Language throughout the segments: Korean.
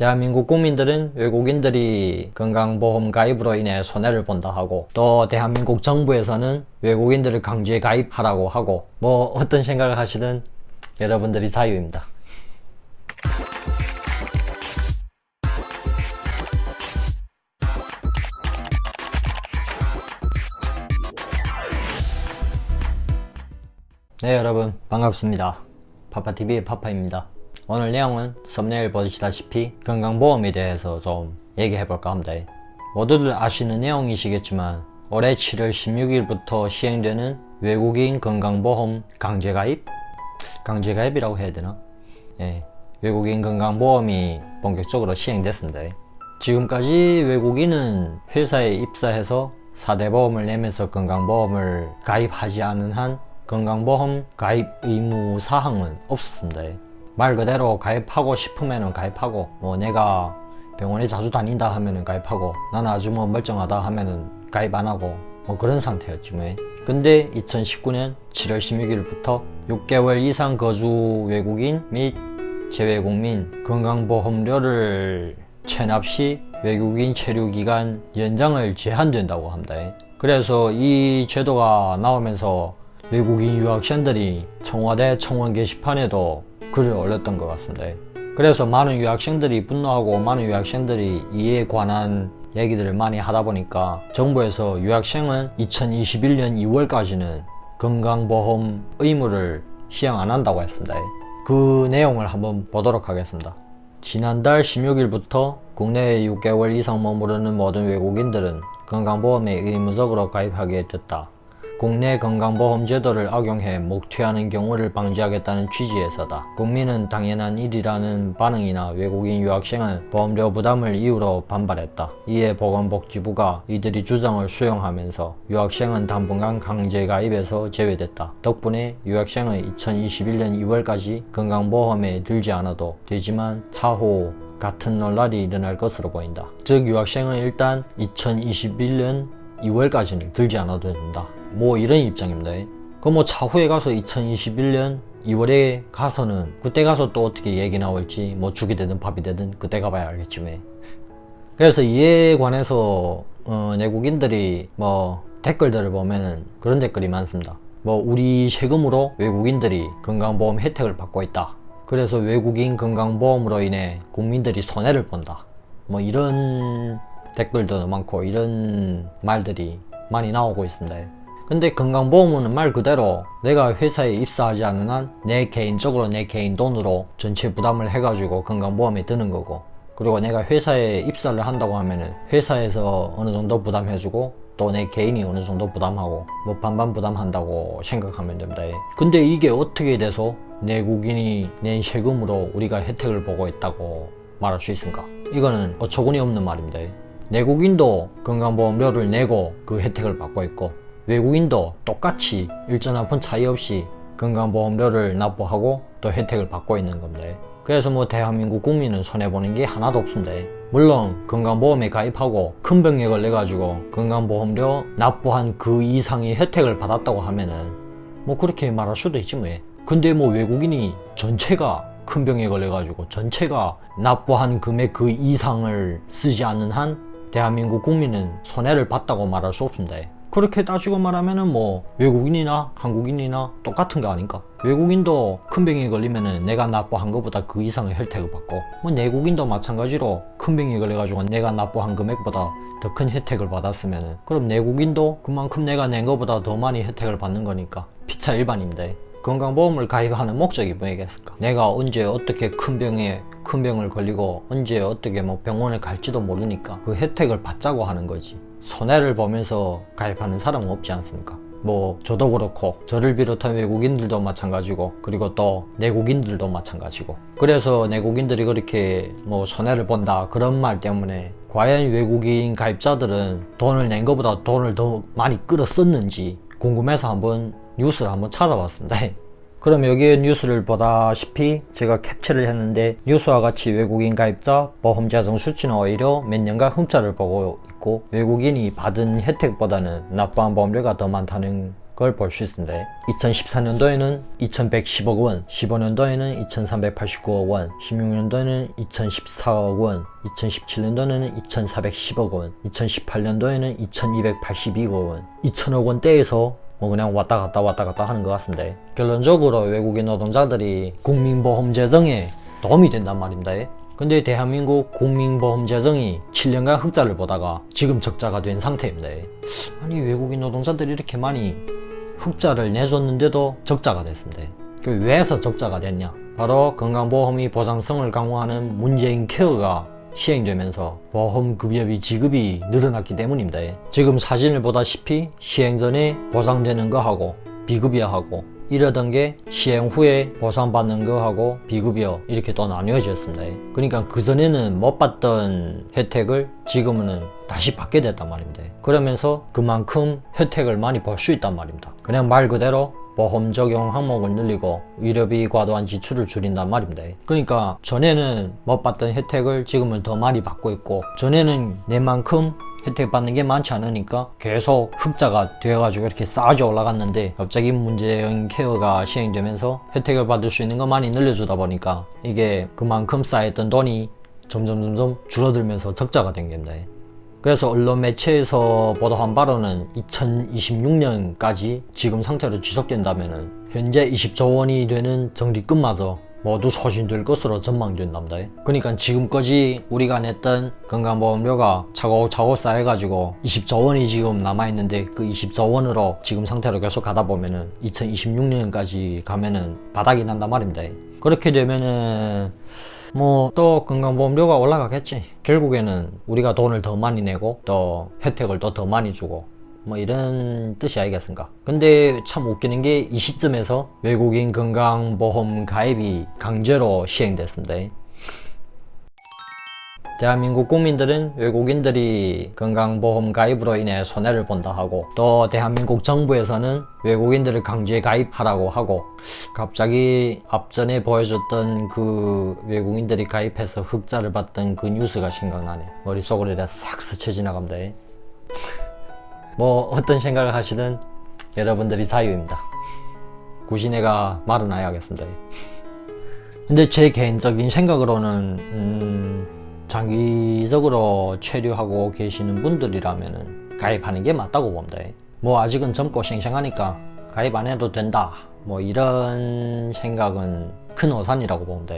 대한민국 국민들은 외국인들이 건강보험 가입으로 인해 손해를 본다 하고 또 대한민국 정부에서는 외국인들을 강제 가입하라고 하고 뭐 어떤 생각을 하시든 여러분들이 자유입니다. 네 여러분 반갑습니다. 파파TV의 파파입니다. 오늘 내용은 썸네일 보시다시피 건강보험에 대해서 좀 얘기해볼까 합니다. 모두들 아시는 내용이시겠지만 올해 7월 16일부터 시행되는 외국인 건강보험 강제가입? 강제가입이라고 해야 되나? 예, 외국인 건강보험이 본격적으로 시행됐습니다. 지금까지 외국인은 회사에 입사해서 4대 보험을 내면서 건강보험을 가입하지 않은 한 건강보험 가입 의무 사항은 없었습니다. 말 그대로 가입하고 싶으면 가입하고 뭐 내가 병원에 자주 다닌다 하면은 가입하고 나는 아주 뭐 멀쩡하다 하면은 가입 안 하고 뭐 그런 상태였지 뭐. 근데 2019년 7월 16일부터 6개월 이상 거주 외국인 및 재외국민 건강보험료를 체납 시 외국인 체류 기간 연장을 제한된다고 합니다. 그래서 이 제도가 나오면서 외국인 유학생들이 청와대 청원 게시판에도 글을 올렸던 것 같습니다. 그래서 많은 유학생들이 분노하고 많은 유학생들이 이에 관한 얘기들을 많이 하다 보니까 정부에서 유학생은 2021년 2월까지는 건강보험 의무를 시행 안 한다고 했습니다. 그 내용을 한번 보도록 하겠습니다. 지난달 16일부터 국내에 6개월 이상 머무르는 모든 외국인들은 건강보험에 의무적으로 가입하게 됐다. 국내 건강보험 제도를 악용해 목퇴하는 경우를 방지하겠다는 취지에서다. 국민은 당연한 일이라는 반응이나 외국인 유학생은 보험료 부담을 이유로 반발했다. 이에 보건복지부가 이들이 주장을 수용하면서 유학생은 당분간 강제 가입에서 제외됐다. 덕분에 유학생은 2021년 2월까지 건강보험에 들지 않아도 되지만 차후 같은 논란이 일어날 것으로 보인다. 즉 유학생은 일단 2021년 2월까지는 들지 않아도 된다. 뭐 이런 입장입니다. 그 뭐 차후에 가서 2021년 2월에 가서는 그때 가서 또 어떻게 얘기 나올지 뭐 죽이 되든 밥이 되든 그때 가봐야 알겠지 뭐. 그래서 이에 관해서 어, 내국인들이 뭐 댓글들을 보면은 그런 댓글이 많습니다. 뭐 우리 세금으로 외국인들이 건강보험 혜택을 받고 있다. 그래서 외국인 건강보험으로 인해 국민들이 손해를 본다. 뭐 이런 댓글도 많고 이런 말들이 많이 나오고 있습니다. 근데 건강보험은 말 그대로 내가 회사에 입사하지 않은 한내 개인적으로 내 개인 돈으로 전체 부담을 해가지고 건강보험에 드는 거고 그리고 내가 회사에 입사를 한다고 하면은 회사에서 어느 정도 부담해주고 또 내 개인이 어느 정도 부담하고 뭐 반반 부담한다고 생각하면 됩니다. 근데 이게 어떻게 돼서 내국인이 낸 세금으로 우리가 혜택을 보고 있다고 말할 수 있습니까? 이거는 어처구니 없는 말입니다. 내국인도 건강보험료를 내고 그 혜택을 받고 있고 외국인도 똑같이 일전 한푼 차이 없이 건강보험료를 납부하고 또 혜택을 받고 있는 겁니다. 그래서 뭐 대한민국 국민은 손해보는 게 하나도 없습니다. 물론 건강보험에 가입하고 큰 병액을 내가지고 건강보험료 납부한 그 이상의 혜택을 받았다고 하면은 뭐 그렇게 말할 수도 있지 뭐. 근데 뭐 외국인이 전체가 큰 병액을 내가지고 전체가 납부한 금액 그 이상을 쓰지 않는 한 대한민국 국민은 손해를 봤다고 말할 수 없습니다. 그렇게 따지고 말하면은 뭐 외국인이나 한국인이나 똑같은 거 아닌가? 외국인도 큰 병에 걸리면은 내가 납부한 것보다 그 이상의 혜택을 받고 뭐 내국인도 마찬가지로 큰 병에 걸려가지고 내가 납부한 금액보다 더 큰 혜택을 받았으면은 그럼 내국인도 그만큼 내가 낸 것보다 더 많이 혜택을 받는 거니까 피차 일반입니다. 건강보험을 가입하는 목적이 뭐겠을까? 내가 언제 어떻게 큰 병에 큰 병을 걸리고 언제 어떻게 뭐 병원을 갈지도 모르니까 그 혜택을 받자고 하는 거지. 손해를 보면서 가입하는 사람은 없지 않습니까? 뭐 저도 그렇고 저를 비롯한 외국인들도 마찬가지고 그리고 또 내국인들도 마찬가지고 그래서 내국인들이 그렇게 뭐 손해를 본다 그런 말 때문에 과연 외국인 가입자들은 돈을 낸 것보다 돈을 더 많이 끌어 썼는지 궁금해서 한번 뉴스를 한번 찾아봤습니다. 그럼 여기에 뉴스를 보다시피 제가 캡처를 했는데 뉴스와 같이 외국인 가입자 보험 재정 수치는 오히려 몇 년간 흠자를 보고 있고 외국인이 받은 혜택보다는 납부한 보험료가 더 많다는 걸 볼 수 있습니다. 2014년도에는 2110억 원, 15년도에는 2389억 원, 16년도에는 2014억 원, 2017년도에는 2410억 원, 2018년도에는 2282억 원, 2000억 원대에서 뭐 그냥 왔다 갔다 왔다 갔다 하는 것 같습니다. 결론적으로 외국인 노동자들이 국민보험 재정에 도움이 된단 말입니다. 근데 대한민국 국민보험 재정이 7년간 흑자를 보다가 지금 적자가 된 상태입니다. 아니 외국인 노동자들이 이렇게 많이 흑자를 내줬는데도 적자가 됐습니다. 그 왜해서 적자가 됐냐? 바로 건강보험이 보장성을 강화하는 문재인 케어가 시행되면서 보험급여비 지급이 늘어났기 때문입니다. 지금 사진을 보다시피 시행 전에 보상되는 거하고 비급여하고 이러던 게 시행 후에 보상받는 거하고 비급여 이렇게 또 나뉘어졌습니다. 그러니까 그전에는 못 받던 혜택을 지금은 다시 받게 됐단 말입니다. 그러면서 그만큼 혜택을 많이 볼 수 있단 말입니다. 그냥 말 그대로 보험 적용 항목을 늘리고 의료비 과도한 지출을 줄인단 말입니다. 그러니까 전에는 못 받던 혜택을 지금은 더 많이 받고 있고 전에는 내만큼 혜택 받는 게 많지 않으니까 계속 흑자가 되어가지고 이렇게 싸져 올라갔는데 갑자기 문재인 케어가 시행되면서 혜택을 받을 수 있는 거 많이 늘려주다 보니까 이게 그만큼 쌓였던 돈이 점점 점점 줄어들면서 적자가 된 겁니다. 그래서 언론 매체에서 보도한 바로는 2026년까지 지금 상태로 지속된다면 현재 20조 원이 되는 적립금마저 모두 소진될 것으로 전망된답니다. 그러니까 지금까지 우리가 냈던 건강보험료가 차곡차곡 쌓여가지고 20조 원이 지금 남아있는데 그 20조 원으로 지금 상태로 계속 가다 보면은 2026년까지 가면은 바닥이 난단 말입니다. 그렇게 되면은 뭐 또 건강보험료가 올라가겠지. 결국에는 우리가 돈을 더 많이 내고 또 혜택을 또 더 많이 주고 뭐 이런 뜻이 아니겠습니까? 근데 참 웃기는 게 이 시점에서 외국인 건강보험 가입이 강제로 시행됐습니다. 대한민국 국민들은 외국인들이 건강보험 가입으로 인해 손해를 본다 하고 또 대한민국 정부에서는 외국인들을 강제 가입하라고 하고 갑자기 앞전에 보여줬던 그 외국인들이 가입해서 흑자를 봤던 그 뉴스가 생각나네. 머릿속으로 이렇게 싹 스쳐 지나갑니다. 뭐 어떤 생각을 하시든 여러분들이 자유입니다. 내가 말은 안 해야겠습니다. 근데 제 개인적인 생각으로는 음, 장기적으로 체류하고 계시는 분들이라면 가입하는 게 맞다고 봅니다. 뭐 아직은 젊고 싱싱하니까 가입 안 해도 된다. 뭐 이런 생각은 큰 오산이라고 봅니다.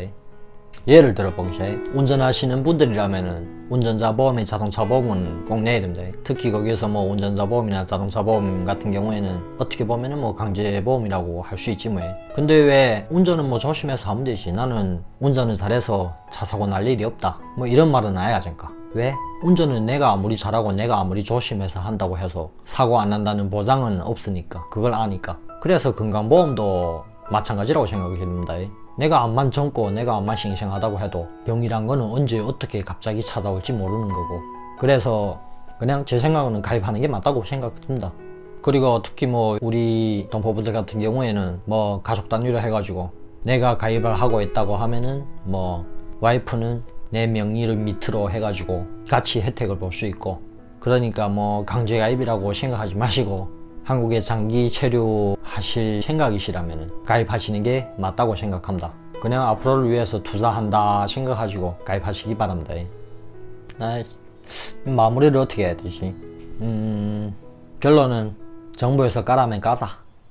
예를 들어 보세요. 운전하시는 분들이라면은 운전자 보험에 자동차 보험은 꼭 내야 됩니다. 특히 거기서 뭐 운전자 보험이나 자동차 보험 같은 경우에는 어떻게 보면은 뭐 강제 보험이라고 할 수 있지 뭐. 근데 왜 운전은 뭐 조심해서 하면 되지. 나는 운전을 잘해서 차 사고 날 일이 없다. 뭐 이런 말은 안 해야지 않까. 왜? 운전은 내가 아무리 잘하고 내가 아무리 조심해서 한다고 해서 사고 안 난다는 보장은 없으니까. 그걸 아니까. 그래서 건강보험도 마찬가지라고 생각이 듭니다. 내가 암만 젊고 내가 암만 싱싱하다고 해도 병이란 거는 언제 어떻게 갑자기 찾아올지 모르는 거고. 그래서 그냥 제 생각은 가입하는 게 맞다고 생각합니다. 그리고 특히 뭐 우리 동포분들 같은 경우에는 뭐 가족 단위로 해가지고 내가 가입을 하고 있다고 하면은 뭐 와이프는 내 명의를 밑으로 해가지고 같이 혜택을 볼 수 있고. 그러니까 뭐 강제 가입이라고 생각하지 마시고 한국에 장기 체류 하실 생각이시라면 가입하시는 게 맞다고 생각합니다. 그냥 앞으로를 위해서 투자한다 생각하시고 가입하시기 바랍니다. 아, 마무리를 어떻게 해야 되지? 음, 결론은 정부에서 까라면 까다.